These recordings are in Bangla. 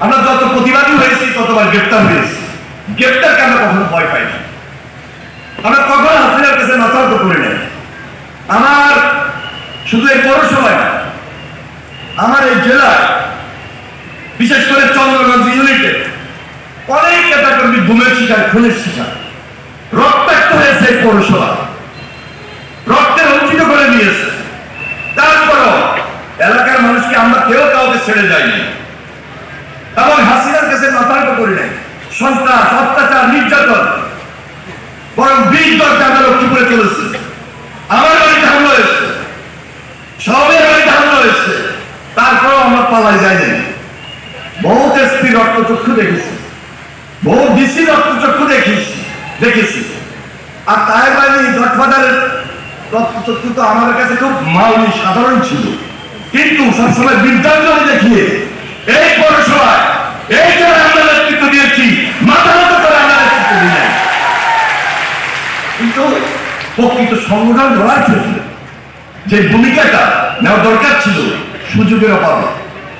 আমরা যত প্রতিবাদী হয়েছি, ততবার গ্রেপ্তার হয়েছি। গ্রেপ্তারকে আমরা কখনো ভয় পাই না। আমরা কখনো হাসিনার কাছে নতর্ক করি নাই। আমার শুধু এই পৌরসভায় আমার এই জেলায়, বিশেষ করে চন্দ্রগঞ্জ ইউনিটে, অনেক নেতাকর্মী ঘুমের শিকার, খুনের শিকার। রক্তাক্ত হয়েছে এই পৌরসভা। রক্তে রঞ্জিত করে দিয়েছে তারপরও এলাকার মানুষকে আমরা কেউ কাউকে ছেড়ে যাইনি কাছে করি নাই। সন্ত্রাস, অত্যাচার, নির্যাতন। বরং চলেছে। আমার বাড়িতে হামলা হয়েছে। সবের বাড়িতে হামলা হয়েছে। তারপরেও আমরা পালাই যাইনি। বহুত এসপি রক্তচক্ষু দেখেছি। বহু রক্তচক্ষু দেখেছি দেখেছি। আর তাই বাড়ি গডফাদারের রক্তচক্ষু তো আমার কাছে খুব মাউলি, সাধারণ ছিল। কিন্তু সবসময় বিদ্যাঞ্জলি দেখিয়ে এই পৌরসভায় এই জন্য আমরা। কিন্তু প্রকৃত সংগঠন গড়ার ক্ষেত্রে যে ভূমিকাটা নেওয়া দরকার ছিল, সুযোগের অভাবে,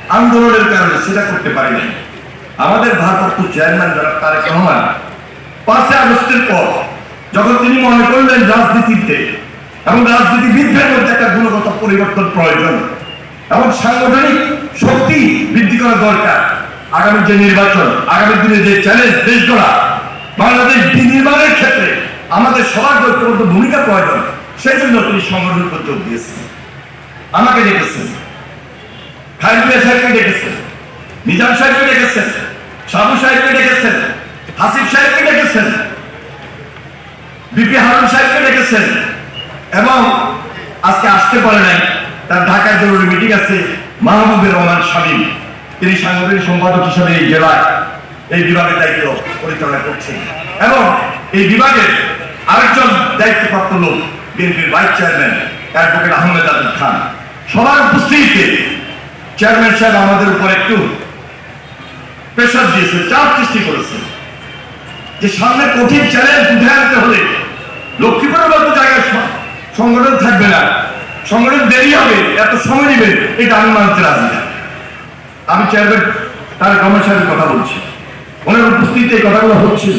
আন্দোলনের কারণে সেটা করতে পারি নাই আমাদের ভারপ্রাপ্ত চেয়ারম্যান যারা তারেক রহমান পাঁচই আগস্টের পর যখন তিনি মনে করলেন রাজনীতিতে এবং রাজনীতিবিদদের মধ্যে একটা গুণগত পরিবর্তন প্রয়োজন এবং সাংগঠনিক শক্তি বৃদ্ধি করা দরকার আগামী যে নির্বাচন, আগামী দিনে যে চ্যালেঞ্জ দেশ গড়া, বাংলাদেশ নির্মাণের ক্ষেত্রে আমাদের সবার ঐক্যবদ্ধ ভূমিকা প্রয়োজন। সেই জন্য তিনি সংগঠন করতে দিয়েছেন। আমাকে ডেকেছেন। খাইরুল্লাহ সাহেবকে ডেকেছেন। নিজাম সাহেবকে ডেকেছেন। সাবু সাহেবকে ডেকেছেন। হাসিফ সাহেবকে ডেকেছেন। বিপি হারুন সাহেবকে ডেকেছেন। এবং আজকে আসতে পারে নাই, তার ঢাকায় জরুরি মিটিং আছে, মাহবুবের রহমান শামীম। তিনি সাংগঠনিক সম্পাদক হিসেবে এই জেলায়, এই বিভাগের দায়িত্ব পরিচালনা করছেন। এবং এই বিভাগের আরেকজন দায়িত্বপ্রাপ্ত লোক, বিএনপির vice chairman, advocate Ahmed Adil Khan. সবার উপস্থিতিতে চেয়ারম্যান সাহেব আমাদের উপর একটু প্রেশার দিয়েছে, চাপ সৃষ্টি করেছে। যে সামনে কঠিন চ্যালেঞ্জ উঠে আনতে হলে লক্ষ্মীপুরের মতো জায়গায় সংগঠন থাকবে না। সংগঠন দেরি হবে, এত সময় নেবে, এটা আমি মানতে রাজি না। আমি চেয়ারম্যান তার সাহেবের কথা বলছি। ওনার উপস্থিতিতে কথাগুলো হচ্ছে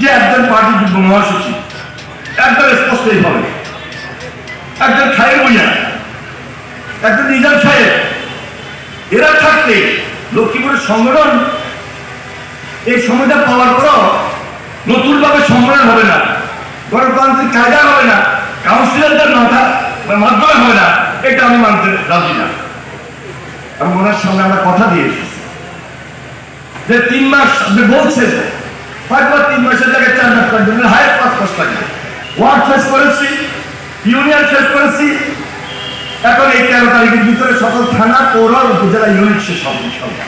যে একজন পার্টি যুগ্ম মহাসচিব একদম স্পষ্টই হবে একজন খায়ের বইয়া একজন নিজাম সাহেব, এরা থাকলে লক্ষ্মীপুরের সংগঠন এই সময়টা পাওয়ার পরও নতুন ভাবে সম্মেলন হবে না, গণতান্ত্রিক কায়দা হবে না, কাউন্সিলরদের মাথা মাধ্যমে হবে না, এটা আমি মানতে রাজি না। ওনার সঙ্গে আমরা কথা দিয়ে এসেছি যে তিন মাস আপনি বলছেন হয়তো তিন মাসের জায়গায় চার মাস লাগবে হায়ার পাঁচ মাস লাগবে। ওয়ার্ড ফেস করেছি, ইউনিয়ন করেছি। এখন এই তেরো তারিখের ভিতরে সকল থানা পৌর উপজেলা ইউনিট শেষ হবে